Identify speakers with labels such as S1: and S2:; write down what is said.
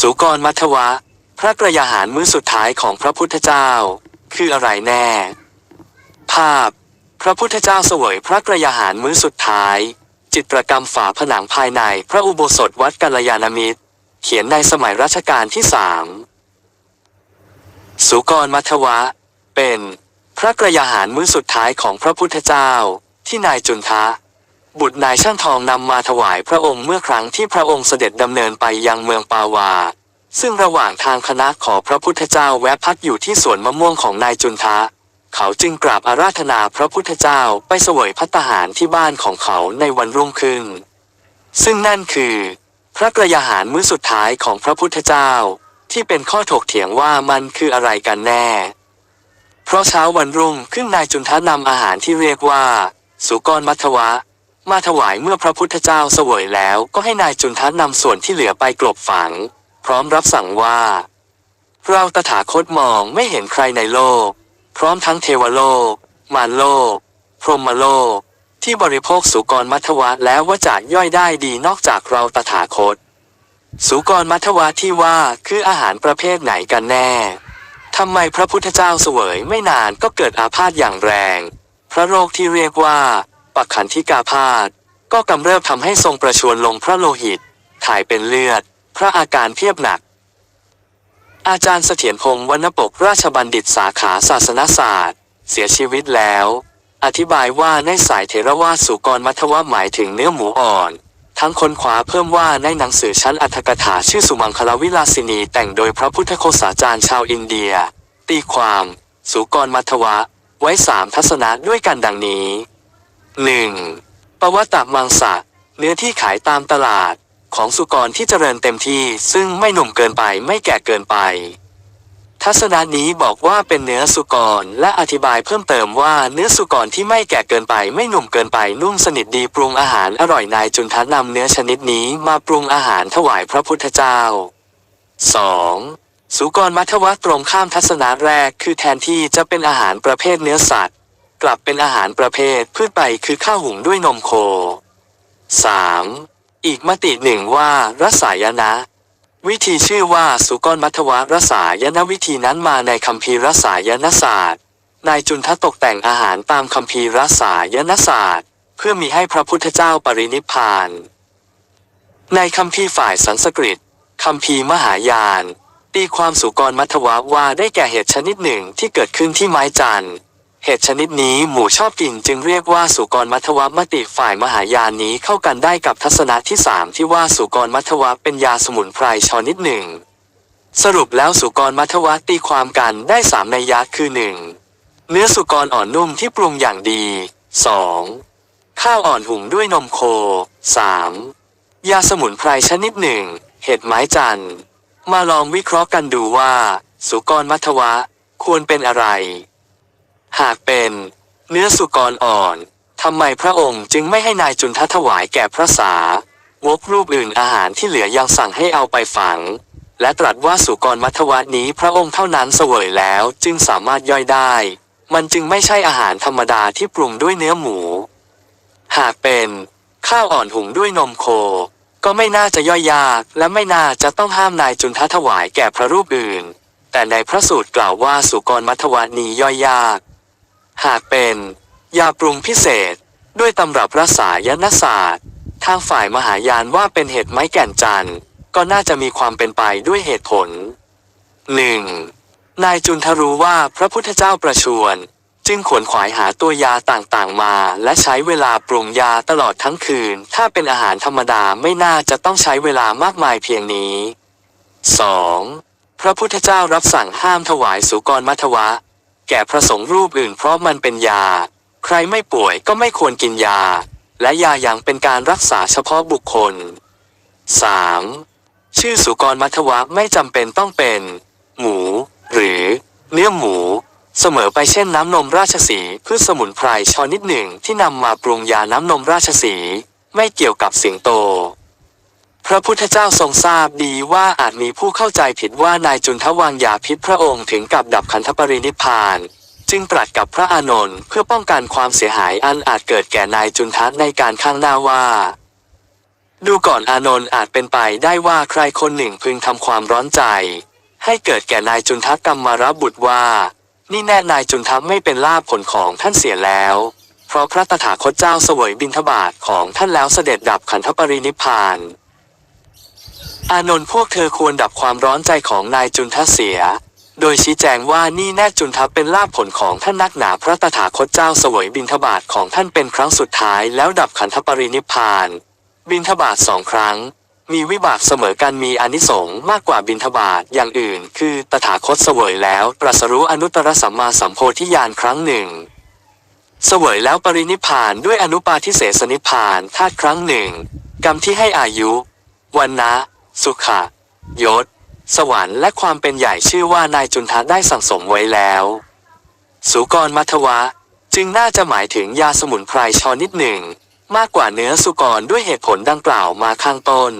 S1: สุกรมัทวะ พระกระยาหารมื้อสุดท้ายของพระพุทธเจ้า คืออะไรแน่ ภาพ พระพุทธเจ้าเสวยพระกระยาหารมื้อสุดท้าย จิตรกรรมฝาผนังภายในพระอุโบสถวัดกัลยาณมิตร เขียนในสมัยรัชกาลที่สามสุกรมัทวะ เป็น พระกระยาหารมื้อสุดท้ายของพระพุทธเจ้า ที่นายจุนทะ บุตรนายช่างทองนำมาถวายพระองค์เมื่อครั้งที่พระองค์เสด็จดำเนินไปยังเมืองปาวา ซึ่งระหว่างทางคณะขอพระพุทธเจ้าแวะพักอยู่ที่สวนมะม่วงของนายจุนทะ เขาจึงกราบอาราธนาพระพุทธเจ้าไปเสวยพัตตาหารที่บ้านของเขาในวันรุ่งขึ้น ซึ่งนั่นคือ พระกระยาหารมื้อสุดท้ายของพระพุทธเจ้า ที่เป็นข้อถกเถียงว่ามันคืออะไรกันแน่ เพราะเช้าวันรุ่งขึ้นนายจุนทะนำอาหารที่เรียกว่า สุกรมัทวะ มาถวายเมื่อพระพุทธเจ้าเสวยแล้วก็ให้นายจุนทะนำส่วนที่เหลือไปกลบฝัง พร้อมรับสั่งว่า เราตถาคตมองไม่เห็นใครในโลก พร้อมทั้งเทวโลก มารโลก พรหมโลก ที่บริโภคสุกรมัทวะแล้วว่าจะย่อยได้ดีนอกจากเราตถาคต สุกรมัทวะที่ว่าคืออาหารประเภทไหนกันแน่ทำไมพระพุทธเจ้าเสวยไม่นานก็เกิดอาพาธอย่างแรง พระโรคที่เรียกว่า ปักขันธิกาพาธก็กำเริบทำให้ทรงประชวรลงพระโลหิต ถ่ายเป็นเลือด พระอาการเพียบหนัก อาจารย์เสถียรพงศ์วรรณปกราชบัณฑิตสาขาศาสนศาสตร์ เสียชีวิตแล้ว อธิบายว่าในสายเทรวาสุกรมัทวะหมายถึงเนื้อหมูอ่อน ทั้งคนขวาเพิ่มว่าในหนังสือชั้นอัธกถาชื่อสุมังคลวิลาสินีแต่งโดยพระพุทธโฆษาจารย์ชาวอินเดีย ตีความ สุกรมัทวะ ไว้สามทัศนะด้วยกันดังนี้ 1. ปวัตตมังสะเนื้อที่ขายตามตลาดของสุกรที่เจริญเต็มที่ซึ่งไม่หนุ่มเกินไปไม่แก่เกินไป ทัศนะนี้บอกว่าเป็นเนื้อสุกรและอธิบายเพิ่มเติมว่าเนื้อสุกรที่ไม่แก่เกินไปไม่หนุ่มเกินไปนุ่มสนิทดีปรุงอาหารอร่อยนายจุนทะนำเนื้อชนิดนี้มาปรุงอาหารถวายพระพุทธเจ้า 2. สุกรมัทวะตรงข้ามทัศนะแรกคือแทนที่จะเป็นอาหารประเภทเนื้อสัตว์ กลับเป็นอาหารประเภทพืชไปคือข้าวหุงด้วยนมโค 3. อีกมติหนึ่งว่ารสายนะ วิธีชื่อว่าสุกรมัทวรสายนวิธีนั้นมาในคัมภีร์รสายนศาสตร์นายจุนทะตกแต่งอาหารตามคัมภีร์รสายนศาสตร์ เพื่อมีให้พระพุทธเจ้าปรินิพพาน ในคัมภีร์ฝ่ายสันสกฤตคัมภีร์มหายานตีความสุกรมัทวะว่าได้แก่เห็ดชนิดหนึ่งที่เกิดขึ้นที่ไม้จันทร์ เห็ดชนิดนี้หมูชอบกินจึงเรียกว่าสุกรมัทวะมติฝ่ายมหายานนี้เข้ากันได้กับทัศนะที่สามที่ว่าสุกรมัทวะเป็นยาสมุนไพรชนิดหนึ่ง สรุปแล้วสุกรมัทวะตีความกันได้สามในัยยะคือหนึ่งเนื้อสุกรอ่อนนุ่มที่ปรุงอย่างดี 2. ข้าวอ่อนหุงด้วยนมโค 3. ยาสมุนไพรชนิดหนึ่ง เห็ดไม้จันทร์ มาลองวิเคราะห์กันดูว่า สุกรมัทวะ ควรเป็นอะไร หากเป็นเนื้อสุกรอ่อนทำไมพระองค์จึงไม่ให้นายจุนทถวายแก่พระสาวกรูปอื่นอาหารที่เหลือยังสั่งให้เอาไปฝัง และตรัสว่าสุกรมัทวะนี้พระองค์เท่านั้นเสวยแล้วจึงสามารถย่อยได้ มันจึงไม่ใช่อาหารธรรมดาที่ปรุงด้วยเนื้อหมู หากเป็นข้าวอ่อนหุงด้วยนมโค ก็ไม่น่าจะย่อยยาก และไม่น่าจะต้องห้ามนายจุนทถวายแก่พระรูปอื่น แต่ในพระสูตรกล่าวว่าสุกรมัทวะนี้ย่อยยาก หากเป็นยาปรุงพิเศษ ด้วยตำรับรสายนศาสตร์ ทางฝ่ายมหายานว่าเป็นเห็ดไม้แก่นจันทร์ก็น่าจะมีความเป็นไปด้วยเหตุผล 1. นายจุนทรู้ว่าพระพุทธเจ้าประชวรจึงขวนขวายหาตัวยาต่างๆมา และใช้เวลาปรุงยาตลอดทั้งคืน ถ้าเป็นอาหารธรรมดาไม่น่าจะต้องใช้เวลามากมายเพียงนี้ 2. พระพุทธเจ้ารับสั่งห้ามถวายสุกรมัทวะ แก่พระสงฆ์รูปอื่นเพราะมันเป็นยา ใครไม่ป่วยก็ไม่ควรกินยา และยาอย่างเป็นการรักษาเฉพาะบุคคล 3. ชื่อสุกรมัทวะไม่จำเป็นต้องเป็น หมู หรือ เนื้อหมู เสมอไปเช่นน้ำนมราชสีพืชสมุนไพรชนิดหนึ่งที่นำมาปรุงยาน้ำนมราชสี ไม่เกี่ยวกับสิงโต พระพุทธเจ้าทรงทราบดีว่าอาจมีผู้เข้าใจผิดว่านายจุนทวางยาพิษพระองค์ถึงกับดับขันธปรินิพาน จึงตรัสกับพระอานนท์เพื่อป้องกันความเสียหายอันอาจเกิดแก่นายจุนทะในการข้างหน้าว่าดูก่อนอานนท์อาจเป็นไปได้ว่าใครคนหนึ่งพึงทำความร้อนใจ ให้เกิดแก่นายจุนทักรรมารบุตรว่า นี่แน่นายจุนทัพไม่เป็นลาภผลของท่านเสียแล้ว เพราะพระตถาคตเจ้าเสวยบิณฑบาตของท่านแล้วเสด็จดับขันธปรินิพาน อานนท์พวกเธอควรดับความร้อนใจของนายจุนทะเสีย โดยชี้แจงว่านี่แน่จุนทเป็นลาภผลของท่านนักหนาพระตถาคตเจ้าสวยบิณฑบาตของท่านเป็นครั้งสุดท้ายแล้วดับขันธปรินิพาน บิณฑบาตสองครั้ง มีวิบากเสมอกันมีอนิสงส์มากกว่าบิณฑบาตอย่างอื่น คือตถาคตเสวยแล้วตรัสรู้อนุตตรสัมมาสัมโพธิญาณครั้งหนึ่งเสวยแล้วปรินิพานด้วยอนุปาทิเสสนิพานธาตุครั้งหนึ่ง กรรมที่ให้อายุ วันนะ สุขะยศ สวรรค์และความเป็นใหญ่ชื่อว่านายจุนทะได้สั่งสมไว้แล้ว สุกรมัทวะ จึงน่าจะหมายถึงยาสมุนไพรชนิดหนึ่ง มากกว่าเนื้อสุกรด้วยเหตุผลดังกล่าวมาข้างต้น